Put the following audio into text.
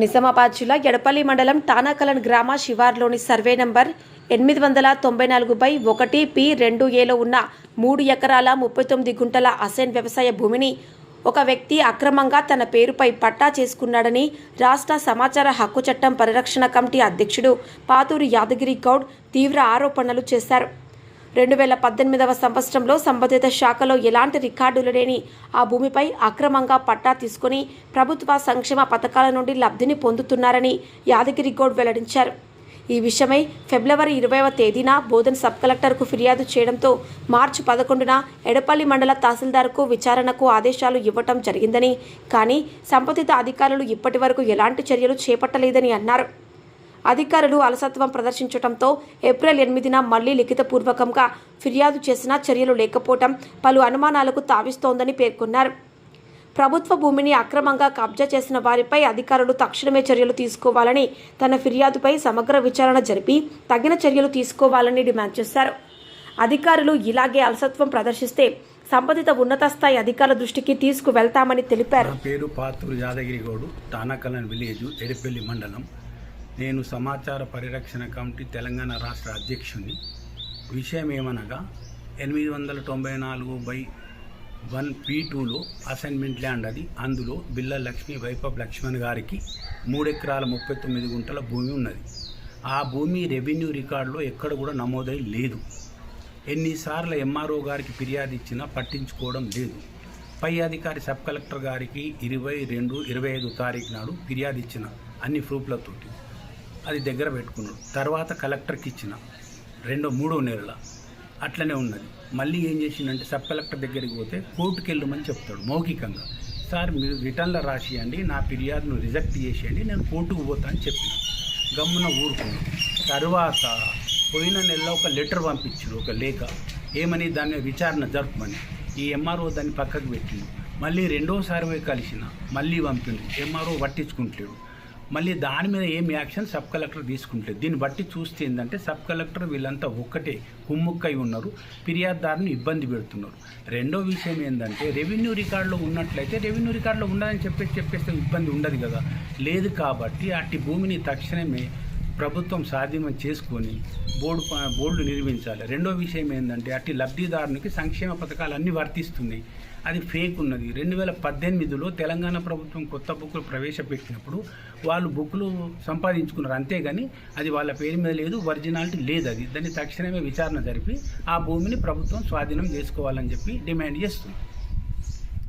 నిజామాబాద్ జిల్లా ఎడపల్లి మండలం టానాకలన్ గ్రామ శివార్లోని సర్వే నంబర్ ఎనిమిది వందల తొంభై నాలుగు బై ఒకటి పి రెండు ఏలో ఉన్న మూడు ఎకరాల ముప్పై తొమ్మిది గుంటల అసైన్ వ్యవసాయ భూమిని ఒక వ్యక్తి అక్రమంగా తన పేరుపై పట్టా చేసుకున్నాడని రాష్ట్ర సమాచార హక్కు చట్టం పరిరక్షణ కమిటీ అధ్యక్షుడు పాతూరి యాదగిరి గౌడ్ తీవ్ర ఆరోపణలు చేశారు. రెండు వేల పద్దెనిమిదవ సంవత్సరంలో సంబంధిత శాఖలో ఎలాంటి రికార్డులు లేని ఆ భూమిపై అక్రమంగా పట్టా తీసుకుని ప్రభుత్వ సంక్షేమ పథకాల నుండి లబ్ధిని పొందుతున్నారని యాదగిరిగౌడ్ వెల్లడించారు. ఈ విషయమై ఫిబ్రవరి ఇరవైవ తేదీన బోధన్ సబ్ కలెక్టర్కు ఫిర్యాదు చేయడంతో మార్చి పదకొండున ఎడపల్లి మండల తహసీల్దార్కు విచారణకు ఆదేశాలు ఇవ్వటం జరిగిందని కానీ సంబంధిత అధికారులు ఇప్పటి వరకు ఎలాంటి చర్యలు చేపట్టలేదని అన్నారు. అధికారులు అలసత్వం ప్రదర్శించడంతో ఏప్రిల్ ఎనిమిదిన మళ్ళీ లిఖితపూర్వకంగా ఫిర్యాదు చేసినా చర్యలు లేకపోవటం పలు అనుమానాలకు తావిస్తోందని పేర్కొన్నారు. ప్రభుత్వ భూమిని అక్రమంగా కబ్జా చేసిన వారిపై అధికారులు తక్షణమే చర్యలు తీసుకోవాలని తన ఫిర్యాదుపై సమగ్ర విచారణ జరిపి తగిన చర్యలు తీసుకోవాలని డిమాండ్ చేశారు. అధికారులు ఇలాగే అలసత్వం ప్రదర్శిస్తే సంబంధిత ఉన్నత స్థాయి అధికారుల దృష్టికి తీసుకువెళ్తామని తెలిపారు. పేరు పాతూరు యాదగిరి తానాకలన్ విలేజ్ ఎడిపల్లి మండలం. నేను సమాచార పరిరక్షణ కమిటీ తెలంగాణ రాష్ట్ర అధ్యక్షుని. విషయం ఏమనగా ఎనిమిది వందల తొంభై నాలుగు బై వన్ పీ టూలో అసైన్మెంట్ ల్యాండ్ అది. అందులో బిల్ల లక్ష్మి వైపబ్ లక్ష్మణ్ గారికి మూడెకరాల ముప్పై తొమ్మిది గుంటల భూమి ఉన్నది. ఆ భూమి రెవెన్యూ రికార్డులో ఎక్కడ కూడా నమోదై లేదు. ఎన్నిసార్లు ఎంఆర్ఓ గారికి ఫిర్యాదు ఇచ్చినా పట్టించుకోవడం లేదు. పై అధికారి సబ్ కలెక్టర్ గారికి ఇరవై రెండు ఇరవై ఐదు తారీఖు నాడు ఫిర్యాదు ఇచ్చిన అన్ని ప్రూఫ్లతోటి. అది దగ్గర పెట్టుకున్నాడు. తర్వాత కలెక్టర్కి ఇచ్చిన రెండో మూడో నెలల అట్లనే ఉన్నది. మళ్ళీ ఏం చేసిందంటే సబ్ కలెక్టర్ దగ్గరికి పోతే కోర్టుకి వెళ్ళమని చెప్తాడు మౌఖికంగా. సార్ మీరు రిటర్న్లో రాసియండి నా ఫిర్యాదును రిజెక్ట్ చేసేయండి నేను కోర్టుకు పోతా అని చెప్పిన. గమ్మున ఊరుకున్నాను తర్వాత పోయిన నెలలో ఒక లెటర్ పంపించారు ఒక లేఖ ఏమని దాన్ని విచారణ జరపమని. ఈ ఎంఆర్ఓ దాన్ని పక్కకు పెట్టిండు. మళ్ళీ రెండోసారి పోయి కలిసిన మళ్ళీ పంపిండు. ఎంఆర్ఓ పట్టించుకుంటాడు మళ్ళీ దాని మీద ఏం యాక్షన్ సబ్ కలెక్టర్ తీసుకుంటలేదు. దీన్ని బట్టి చూస్తే ఏంటంటే సబ్ కలెక్టర్ వీళ్ళంతా ఒక్కటే కుమ్ముక్కై ఉన్నారు ఫిర్యాదుదారుని ఇబ్బంది పెడుతున్నారు. రెండో విషయం ఏంటంటే రెవెన్యూ రికార్డులో ఉన్నట్లయితే రెవెన్యూ రికార్డులో ఉండదని చెప్పేసి చెప్పేస్తే ఇబ్బంది ఉండదు కదా. లేదు కాబట్టి అట్టి భూమిని తక్షణమే ప్రభుత్వం సాధ్యం చేసుకొని బోర్డు బోర్డు నిర్మించాలి. రెండో విషయం ఏంటంటే అట్టి లబ్ధిదారునికి సంక్షేమ పథకాలు అన్నీ వర్తిస్తున్నాయి. అది ఫేక్ ఉన్నది. రెండు వేల పద్దెనిమిదిలో తెలంగాణ ప్రభుత్వం కొత్త బుక్లు ప్రవేశపెట్టినప్పుడు వాళ్ళు బుక్లు సంపాదించుకున్నారు. అంతేగాని అది వాళ్ళ పేరు మీద లేదు ఒరిజినాలిటీ లేదు అది. దాన్ని తక్షణమే విచారణ జరిపి ఆ భూమిని ప్రభుత్వం స్వాధీనం చేసుకోవాలని చెప్పి డిమాండ్ చేస్తుంది.